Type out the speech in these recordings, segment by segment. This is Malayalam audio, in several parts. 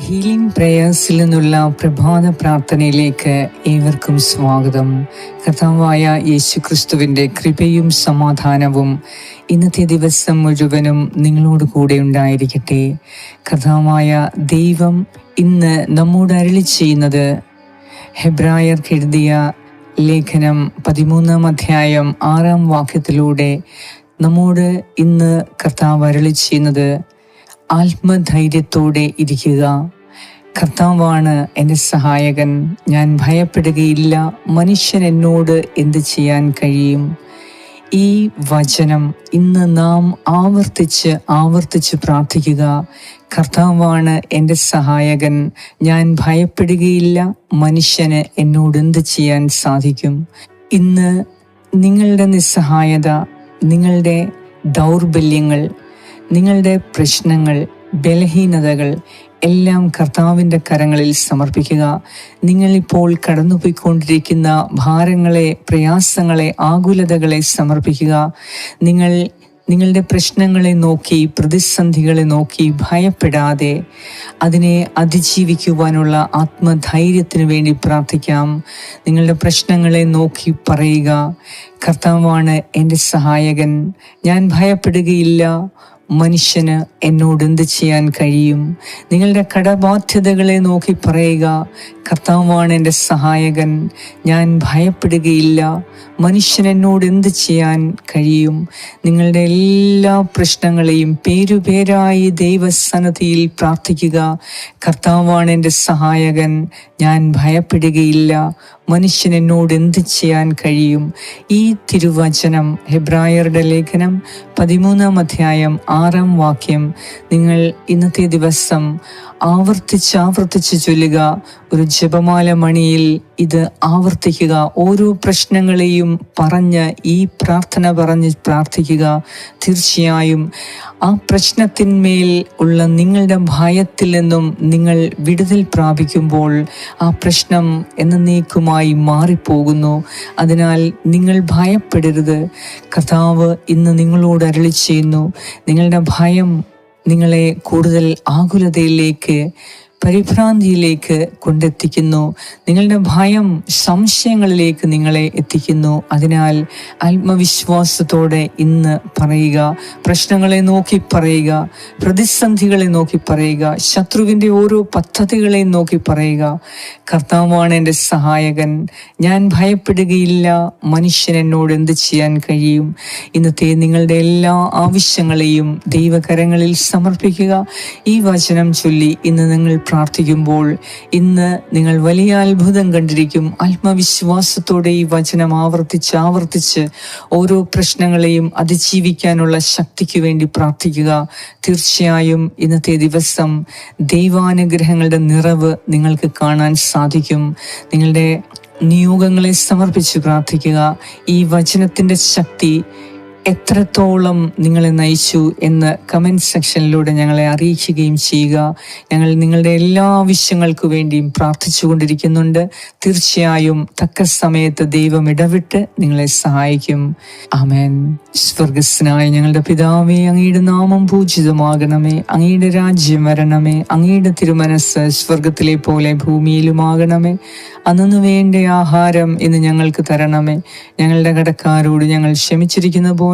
ഹീലിംഗ് പ്രേയേഴ്സിൽ നിന്നുള്ള പ്രഭാത പ്രാർത്ഥനയിലേക്ക് ഏവർക്കും സ്വാഗതം. കർത്താവായ യേശു ക്രിസ്തുവിന്റെ കൃപയും സമാധാനവും ഇന്നത്തെ ദിവസം മുഴുവനും നിങ്ങളോട് കൂടെ ഉണ്ടായിരിക്കട്ടെ. കർത്താവായ ദൈവം ഇന്ന് നമ്മോട് അരളി ചെയ്യുന്നത് ഹെബ്രായർക്ക് എഴുതിയ ലേഖനം പതിമൂന്നാം അധ്യായം ആറാം വാക്യത്തിലൂടെ നമ്മോട് ഇന്ന് കർത്താവ് അരളി ചെയ്യുന്നത് ആത്മധൈര്യത്തോടെ ഇരിക്കുക. കർത്താവാണ് എന്റെ സഹായകൻ. ഞാൻ ഭയപ്പെടുകയില്ല. മനുഷ്യൻ എന്നോട് എന്ത് ചെയ്യാൻ കഴിയും? ഈ വചനം ഇന്ന് നാം ആവർത്തിച്ച് ആവർത്തിച്ച് പ്രാർത്ഥിക്കുക. കർത്താവാണ് എന്റെ സഹായകൻ. ഞാൻ ഭയപ്പെടുകയില്ല. മനുഷ്യന് എന്നോട് എന്ത് ചെയ്യാൻ സാധിക്കും? ഇന്ന് നിങ്ങളുടെ നിസ്സഹായത നിങ്ങളുടെ ദൗർബല്യങ്ങൾ നിങ്ങളുടെ പ്രശ്നങ്ങൾ ബലഹീനതകൾ എല്ലാം കർത്താവിന്റെ കരങ്ങളിൽ സമർപ്പിക്കുക. നിങ്ങളിപ്പോൾ കടന്നുപോയിക്കൊണ്ടിരിക്കുന്ന ഭാരങ്ങളെ പ്രയാസങ്ങളെ ആകുലതകളെ സമർപ്പിക്കുക. നിങ്ങൾ നിങ്ങളുടെ പ്രശ്നങ്ങളെ നോക്കി പ്രതിസന്ധികളെ നോക്കി ഭയപ്പെടാതെ അതിനെ അതിജീവിക്കുവാനുള്ള ആത്മധൈര്യത്തിന് വേണ്ടി പ്രാർത്ഥിക്കാം. നിങ്ങളുടെ പ്രശ്നങ്ങളെ നോക്കി പറയുക കർത്താവാണ് എന്റെ സഹായകൻ. ഞാൻ ഭയപ്പെടുകയില്ല. മനുഷ്യന് എന്നോട് എന്ത് ചെയ്യാൻ കഴിയും? നിങ്ങളുടെ കടബാധ്യതകളെ നോക്കി പറയുക കർത്താവാണ് എന്റെ സഹായകൻ. ഞാൻ ഭയപ്പെടുകയില്ല. മനുഷ്യൻ എന്നോട് എന്ത് ചെയ്യാൻ കഴിയും? നിങ്ങളുടെ എല്ലാ പ്രശ്നങ്ങളെയും പേരുപേരായി ദൈവസന്നദ്ധിയിൽ പ്രാർത്ഥിക്കുക. കർത്താവാണ് എന്റെ സഹായകൻ. ഞാൻ ഭയപ്പെടുകയില്ല. മനുഷ്യൻ എന്നോട് എന്ത് ചെയ്യാൻ കഴിയും? ഈ തിരുവചനം ഹെബ്രായറുടെ ലേഖനം പതിമൂന്നാം അധ്യായം ആറാം വാക്യം നിങ്ങൾ ഇന്നത്തെ ദിവസം ആവർത്തിച്ച് ആവർത്തിച്ച് ചൊല്ലുക. ഒരു ജപമാല മണിയിൽ ഇത് ആവർത്തിക്കുക. ഓരോ പ്രശ്നങ്ങളെയും പറഞ്ഞ് ഈ പ്രാർത്ഥന പറഞ്ഞ് പ്രാർത്ഥിക്കുക. തീർച്ചയായും ആ പ്രശ്നത്തിന്മേൽ ഉള്ള നിങ്ങളുടെ ഭയത്തിൽ നിന്നും നിങ്ങൾ വിടുതൽ പ്രാപിക്കുമ്പോൾ ആ പ്രശ്നം എന്നേക്കുമായി മാറിപ്പോകുന്നു. അതിനാൽ നിങ്ങൾ ഭയപ്പെടരുത്. കർത്താവ് ഇന്ന് നിങ്ങളോട് അരളി ചെയ്യുന്നു. നിങ്ങളുടെ ഭയം നിങ്ങളെ കൂടുതൽ ആകുലതയിലേക്ക് പരിഭ്രാന്തിയിലേക്ക് കൊണ്ടെത്തിക്കുന്നു. നിങ്ങളുടെ ഭയം സംശയങ്ങളിലേക്ക് നിങ്ങളെ എത്തിക്കുന്നു. അതിനാൽ ആത്മവിശ്വാസത്തോടെ ഇന്ന് പറയുക പ്രശ്നങ്ങളെ നോക്കി പറയുക പ്രതിസന്ധികളെ നോക്കി പറയുക ശത്രുവിന്റെ ഓരോ പദ്ധതികളെ നോക്കി പറയുക. കർത്താവാണ് എന്റെ സഹായകൻ. ഞാൻ ഭയപ്പെടുകയില്ല. മനുഷ്യൻ എന്നോട് എന്ത് ചെയ്യാൻ കഴിയും? ഇന്നത്തെ നിങ്ങളുടെ എല്ലാ ആവശ്യങ്ങളെയും ദൈവകരങ്ങളിൽ സമർപ്പിക്കുക. ഈ വചനം ചൊല്ലി ഇന്ന് നിങ്ങൾ പ്രാർത്ഥിക്കുമ്പോൾ ഇന്ന് നിങ്ങൾ വലിയ അത്ഭുതം കണ്ടിരിക്കും. ആത്മവിശ്വാസത്തോടെ ഈ വചനം ആവർത്തിച്ച് ആവർത്തിച്ച് ഓരോ പ്രശ്നങ്ങളെയും അതിജീവിക്കാനുള്ള ശക്തിക്ക് വേണ്ടി പ്രാർത്ഥിക്കുക. തീർച്ചയായും ഇന്നത്തെ ദിവസം ദൈവാനുഗ്രഹങ്ങളുടെ നിറവ് നിങ്ങൾക്ക് കാണാൻ സാധിക്കും. നിങ്ങളുടെ നിയോഗങ്ങളെ സമർപ്പിച്ച് പ്രാർത്ഥിക്കുക. ഈ വചനത്തിന്റെ ശക്തി എത്രത്തോളം നിങ്ങളെ നയിച്ചു എന്ന് കമന്റ് സെക്ഷനിലൂടെ ഞങ്ങളെ അറിയിക്കുകയും ചെയ്യുക. ഞങ്ങൾ നിങ്ങളുടെ എല്ലാ ആവശ്യങ്ങൾക്കു വേണ്ടിയും പ്രാർത്ഥിച്ചുകൊണ്ടിരിക്കുന്നുണ്ട്. തീർച്ചയായും തക്ക സമയത്ത് ദൈവം ഇടവിട്ട് നിങ്ങളെ സഹായിക്കും. ആമേൻ. സ്വർഗസ്നായ ഞങ്ങളുടെ പിതാവേ അങ്ങയുടെ നാമം പൂജിതമാകണമേ. അങ്ങയുടെ രാജ്യം വരണമേ. അങ്ങയുടെ തിരുമനസ് സ്വർഗത്തിലെ പോലെ ഭൂമിയിലുമാകണമേ. അന്നു വേണ്ട ആഹാരം ഇന്ന് ഞങ്ങൾക്ക് തരണമേ. ഞങ്ങളുടെ കടക്കാരോട് ഞങ്ങൾ ക്ഷമിച്ചിരിക്കുന്ന പോലെ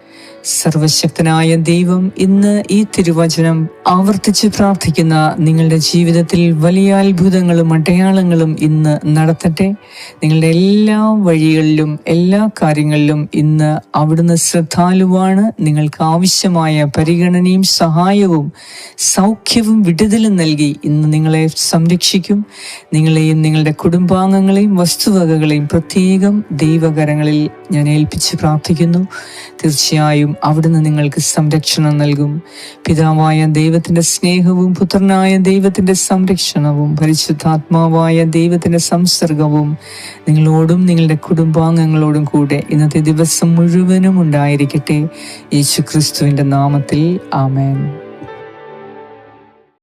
സർവശക്തനായ ദൈവം ഇന്ന് ഈ തിരുവചനം ആവർത്തിച്ച് പ്രാർത്ഥിക്കുന്ന നിങ്ങളുടെ ജീവിതത്തിൽ വലിയ അത്ഭുതങ്ങളും അടയാളങ്ങളും ഇന്ന് നടത്തട്ടെ. നിങ്ങളുടെ എല്ലാ വഴികളിലും എല്ലാ കാര്യങ്ങളിലും ഇന്ന് അവിടുന്ന് ശ്രദ്ധാലുവാണ്. നിങ്ങൾക്ക് ആവശ്യമായ പരിഗണനയും സഹായവും സൗഖ്യവും വിടുതലും നൽകി ഇന്ന് നിങ്ങളെ സംരക്ഷിക്കും. നിങ്ങളെയും നിങ്ങളുടെ കുടുംബാംഗങ്ങളെയും വസ്തുവകകളെയും പ്രത്യേകം ദൈവകരങ്ങളിൽ ഞാൻ ഏൽപ്പിച്ച് പ്രാർത്ഥിക്കുന്നു. തീർച്ചയായും അവിടുന്ന് നിങ്ങൾക്ക് സംരക്ഷണം നൽകും. പിതാവായ ദൈവത്തിന്റെ സ്നേഹവും പുത്രനായ ദൈവത്തിന്റെ സംരക്ഷണവും പരിശുദ്ധാത്മാവായ ദൈവത്തിന്റെ സംസർഗവും നിങ്ങളോടും നിങ്ങളുടെ കുടുംബാംഗങ്ങളോടും കൂടെ ഇന്നത്തെ ദിവസം മുഴുവനും ഉണ്ടായിരിക്കട്ടെ. യേശു ക്രിസ്തുവിന്റെ നാമത്തിൽ ആമേൻ.